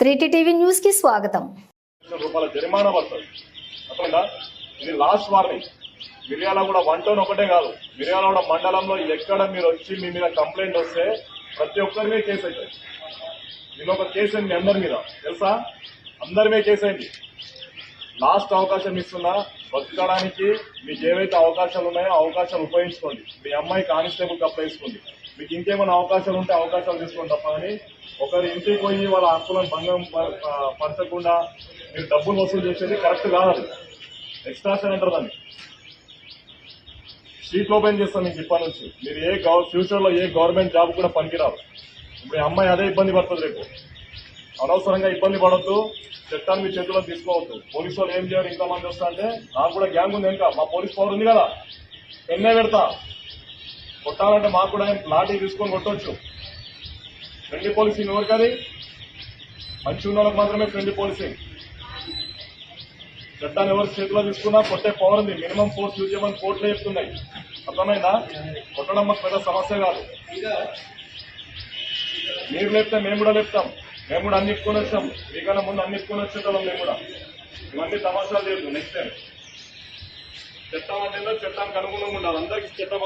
త్రీటీ TV న్యూస్కి స్వాగతం రూపాయల జరిమానా పడుతుంది. ఇది last warning Miryalaguda one town ఒకటే కాదు. మిర్యాలగూడ మండలంలో ఎక్కడ మీరు వచ్చి మీ మీద కంప్లైంట్ వస్తే ప్రతి ఒక్కరిమే కేసు అవుతుంది. నేను ఒక కేసు అయింది అందరి మీద. తెలుసా? అందరిమే కేసు అయింది. లాస్ట్ అవకాశం ఇస్తున్నా. బతకడానికి మీకు ఏవైతే అవకాశాలు ఉన్నాయో అవకాశాలు ఉపయోగించుకోండి. మీ అమ్మాయి కానిస్టేబుల్ అప్లై చేసుకోండి. మీకు ఇంకేమైనా అవకాశాలు ఉంటే అవకాశాలు తీసుకోండి తప్ప కానీ ఒకరి ఇంటికి పోయి వాళ్ళ హక్కులను భంగం పరచకుండా మీరు డబ్బులు వసూలు చేసేది కరెక్ట్ కాదు అది. ఎక్స్ట్రాషన్ అంటారు దాన్ని. షీట్ ఓపెన్ చేస్తాను మీకు ఇప్పటి నుంచి. మీరు ఏ ఫ్యూచర్లో ఏ గవర్నమెంట్ జాబ్ కూడా పనికిరారు ఇప్పుడు అమ్మాయి అదే ఇబ్బంది పడుతుంది రేపు. అనవసరంగా ఇబ్బంది పడద్దు. చట్టాన్ని మీ చేతిలో తీసుకోవద్దు. పోలీసు వాళ్ళు ఏం చేయరు? ఇంకా మంది వస్తా అంటే నాకు కూడా గ్యాంగ్ ఉంది ఇంకా మా పోలీస్ పవర్ ఉంది కదా. ఎన్నే పెడతా. కొట్టాలంటే మాకు కూడా లాఠీ తీసుకొని కొట్టొచ్చు. ఫ్రెండ్లీ పోలీసింగ్ ఎవరికి అది మంచి ఉన్న మాత్రమే ఫ్రెండ్లీ పోలీసింగ్. చట్టాన్ని ఎవరి చేతిలో తీసుకున్నా కొట్టే పవర్ ఉంది. మినిమం ఫోర్స్ యూజ్ చేయమని కోర్టులో చెప్తున్నాయి. అర్థమైందా? కొట్టడం మాకు పెద్ద సమస్య కాదు. మీరు లేపితే మేము కూడా లేపుతాం. మేము కూడా అన్ని ఇప్పుకొని వచ్చాం. మీకన్నా ముందు అన్ని ఇప్పుకొని వచ్చేటోళ్ళం మేము కూడా. ఇవన్నీ తమాషాలు లేదు నెక్స్ట్ టైం చట్టం అంటే చట్టానికి అనుగుణంగా ఉండాలి. అందరికీ చట్టం